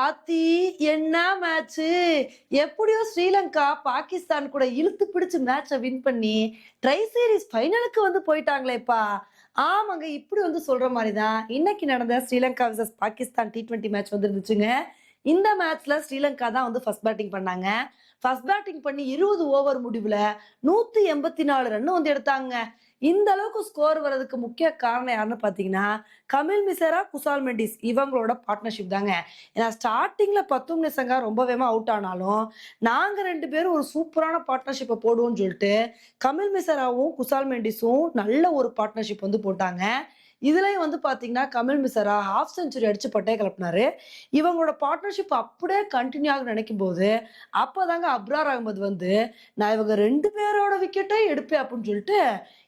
ஆத்தி என்ன மேட்ச்சு எப்படியோ ஸ்ரீலங்கா பாகிஸ்தான் கூட இழுத்து பிடிச்சு மேட்சை வின் பண்ணி ட்ரை சீரிஸ் ஃபைனலுக்கு வந்து போயிட்டாங்களேப்பா. ஆமாங்க இப்படி வந்து சொல்ற மாதிரி தான் இன்னைக்கு நடந்த Sri Lanka versus Pakistan T twenty match வந்து இருந்துச்சுங்க இந்த மேட்ச்ல ஸ்ரீலங்கா தான் வந்து ஃபர்ஸ்ட் பேட்டிங் பண்ணாங்க. ஃபர்ஸ்ட் பேட்டிங் பண்ணி இருபது ஓவர் முடிவுல நூத்தி எண்பத்தி நாலு ரன் வந்து எடுத்தாங்க. இந்த அளவுக்கு ஸ்கோர் வர்றதுக்கு முக்கிய காரணம் யாருன்னு பார்த்தீங்கன்னா கமில் மிசரா குசால் மெண்டிஸ் இவங்களோட பார்ட்னர்ஷிப் தாங்க. ஏன்னா ஸ்டார்டிங்கில் பத்தும் நிசங்கா ரொம்ப அவுட் ஆனாலும் நாங்கள் ரெண்டு பேரும் ஒரு சூப்பரான பார்ட்னர்ஷிப்பை போடுவோம்னு சொல்லிட்டு கமில் மிசராவும் குசால் மெண்டிஸும் நல்ல ஒரு பார்ட்னர்ஷிப் வந்து போட்டாங்க. இதுலயும் வந்து பாத்தீங்கன்னா கமல் மிசரா ஹாஃப் செஞ்சுரி அடிச்சு பட்டே கிளப்பினாரு இவங்களோட பார்ட்னர்ஷிப் அப்படியே கண்டினியூ ஆக நினைக்கும் போது அப்போதாங்க அப்ரார் அகமது வந்து நான் இவங்க ரெண்டு பேரோட விக்கெட்டை எடுப்பேன் அப்படின்னு சொல்லிட்டு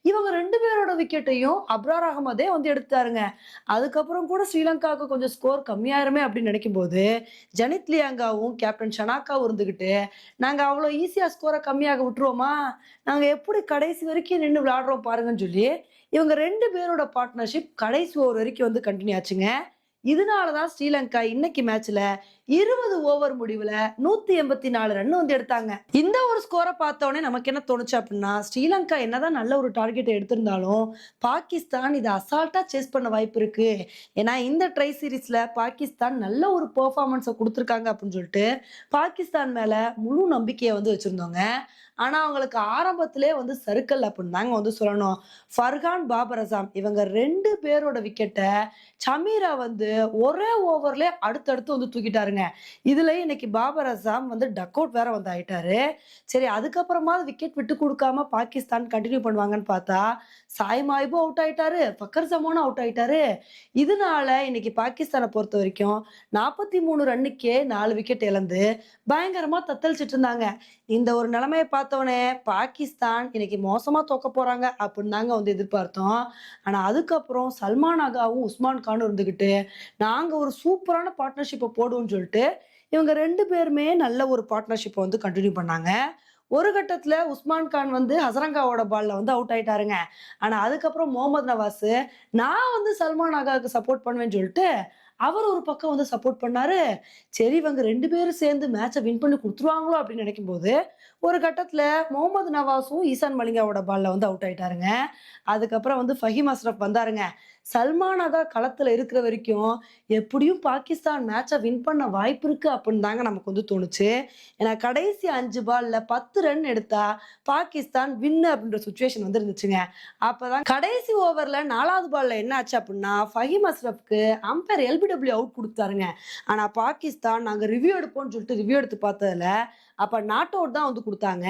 இவங்க ரெண்டு பேரோட விக்கெட்டையும் அப்ரார் அகமதே வந்து எடுத்தாருங்க அதுக்கப்புறம் கூட ஸ்ரீலங்காவுக்கு கொஞ்சம் ஸ்கோர் கம்மியாயிருமே அப்படின்னு நினைக்கும் போது ஜனித் லியாங்காவும் கேப்டன் ஷனாக்காவும் இருந்துக்கிட்டு நாங்கள் அவ்வளோ ஈஸியாக ஸ்கோரை கம்மியாக விட்டுருவோமா? நாங்கள் எப்படி கடைசி வரைக்கும் நின்று விளாடுறோம் பாருங்கன்னு சொல்லி இவங்க ரெண்டு பேரோட பார்ட்னர்ஷிப் கடைசி ஓவர் வரைக்கும் வந்து கண்டினியூ ஆச்சுங்க. இதனால தான் ஸ்ரீலங்கா இன்னைக்கு மேட்ச்ல இருபது ஓவர் முடிவுல நூத்தி எண்பத்தி நாலு ரன் வந்து எடுத்தாங்க. இந்த ஒரு ஸ்கோரை பார்த்தோன்னே நமக்கு என்ன தோணுச்சு அப்படின்னா ஸ்ரீலங்கா என்னதான் நல்ல ஒரு டார்கெட்டை எடுத்திருந்தாலும் பாகிஸ்தான் இதை அசால்ட்டா சேஸ் பண்ண வாய்ப்பு இருக்கு. ஏன்னா இந்த ட்ரை சீரீஸ்ல பாகிஸ்தான் நல்ல ஒரு பெர்ஃபார்மன்ஸை கொடுத்துருக்காங்க அப்படின்னு சொல்லிட்டு பாகிஸ்தான் மேல முழு நம்பிக்கையை வந்து வச்சிருந்தோங்க. ஆனா அவங்களுக்கு ஆரம்பத்திலே வந்து சருக்கல் அப்படின்னு தாங்க வந்து சொல்லணும். ஃபர்கான் பாபர் அசாம் இவங்க ரெண்டு பேரோட விக்கெட்டை சமீரா வந்து ஒரே ஓவர்ல அடுத்தடுத்து வந்து தூக்கிட்டாருங்க. இதுல இன்னைக்கு பாபர் அசாம் வந்து டக் அவுட் வேற வந்து ஆயிட்டாரு. சரி அதுக்கப்புறமா விக்கெட் விட்டு கொடுக்காம பாகிஸ்தான் கண்டினியூ பண்ணுவாங்கன்னு பார்த்தா சாய்மாய்பும் அவுட் ஆயிட்டாரு ஃபக்கர் சமோனும் அவுட் ஆயிட்டாரு. இதனால இன்னைக்கு பாகிஸ்தானை பொறுத்த வரைக்கும் நாற்பத்தி மூணு ரன்னுக்கே நாலு விக்கெட் இழந்து பயங்கரமா தத்தளிச்சிட்டு இருந்தாங்க. இந்த ஒரு நிலைமையை பார்த்தவொடனே பாகிஸ்தான் இன்னைக்கு மோசமா தோக்க போறாங்க அப்படின்னு தாங்க வந்து எதிர்பார்த்தோம். ஆனா அதுக்கப்புறம் சல்மான் அகாவும் உஸ்மான் கானும் இருந்துகிட்டு நாங்க ஒரு சூப்பரான பார்ட்னர்ஷிப்பை போடுவோம்னு சொல்லிட்டு இவங்க ரெண்டு பேருமே நல்ல ஒரு பார்ட்னர்ஷிப்பை வந்து கண்டினியூ பண்ணாங்க. ஒரு கட்டத்தில் உஸ்மான் கான் வந்து ஹசரங்காவோட பாலில் வந்து அவுட் ஆயிட்டாருங்க. ஆனால் அதுக்கப்புறம் முகமது நவாஸ் நான் வந்து சல்மான் அகாவுக்கு சப்போர்ட் பண்ணுவேன்னு சொல்லிட்டு அவர் ஒரு பக்கம் வந்து சப்போர்ட் பண்ணாரு. சரி இவங்க ரெண்டு பேரும் சேர்ந்து மேட்சை வின் பண்ணி கொடுத்துருவாங்களோ அப்படின்னு நினைக்கும் போது ஒரு கட்டத்தில் முகமது நவாஸும் ஈசான் மலிங்காவோட பாலில் வந்து அவுட் ஆயிட்டாருங்க. அதுக்கப்புறம் வந்து ஃபஹீம் அஸ்ரப் வந்தாருங்க. சல்மானா தான் களத்துல இருக்கிற வரைக்கும் எப்படியும் பாகிஸ்தான் மேட்சை வின் பண்ண வாய்ப்பு இருக்கு அப்படின்னு தாங்க நமக்கு வந்து தோணுச்சு. ஏன்னா கடைசி அஞ்சு பால்ல பத்து ரன் எடுத்தா பாகிஸ்தான் வின்னு அப்படின்ற சுச்சுவேஷன் வந்து இருந்துச்சுங்க அப்பதான் கடைசி ஓவர்ல நாலாவது பால்ல என்ன ஆச்சு அப்படின்னா ஃபஹீம் அஸ்ரப்க்கு அம்பையர் எல்பிடபிள்யூ அவுட் கொடுத்தாருங்க. ஆனா பாகிஸ்தான் நாங்க ரிவ்யூ எடுப்போம்னு சொல்லிட்டு ரிவ்யூ எடுத்து பார்த்ததுல அப்ப நாட் அவுட் தான் வந்து கொடுத்தாங்க.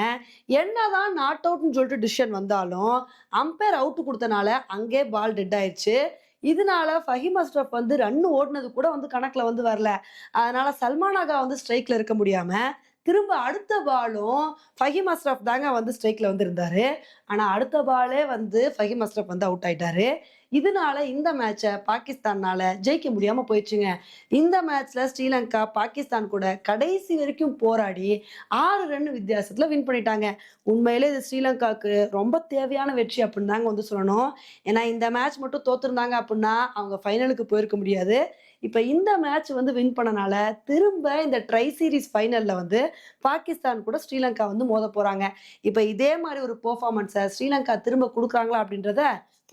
என்னதான் நாட் அவுட்னு சொல்லிட்டு டிசிஷன் வந்தாலும் அம்பையர் அவுட் கொடுத்தனால அங்கே பால் டெட் ஆயிடுச்சு இதனால ஃபஹிம் அஸ்ரப் வந்து ரன் ஓடினது கூட வந்து கணக்கில் வந்து வரல. அதனால சல்மான் ஆகா வந்து ஸ்ட்ரைக்ல இருக்க முடியாம திரும்ப அடுத்த பாலும் ஃபஹிம் அஸ்ரப் தாங்க வந்து ஸ்ட்ரைக்ல வந்து இருந்தாரு. ஆனா அடுத்த பாலே வந்து ஃபஹிம் அஸ்ரப் வந்து அவுட் ஆயிட்டாரு. இதனால இந்த மேட்சை பாகிஸ்தானால ஜெயிக்க முடியாம போயிடுச்சுங்க. இந்த மேட்ச்ல ஸ்ரீலங்கா பாகிஸ்தான் கூட கடைசி வரைக்கும் போராடி ஆறு ரன் வித்தியாசத்துல வின் பண்ணிட்டாங்க. உண்மையிலே இது ஸ்ரீலங்காவுக்கு ரொம்ப தேவையான வெற்றி அப்படின்னு தாங்க வந்து சொல்லணும். ஏன்னா இந்த மேட்ச் மட்டும் தோத்துருந்தாங்க அப்படின்னா அவங்க ஃபைனலுக்கு போயிருக்க முடியாது. இப்போ இந்த மேட்ச் வந்து வின் பண்ணனால திரும்ப இந்த ட்ரை சீரிஸ் ஃபைனலில் வந்து பாகிஸ்தான் கூட ஸ்ரீலங்கா வந்து மோத போகிறாங்க இப்போ இதே மாதிரி ஒரு பெர்ஃபார்மன்ஸை ஸ்ரீலங்கா திரும்ப கொடுக்குறாங்களா அப்படின்றத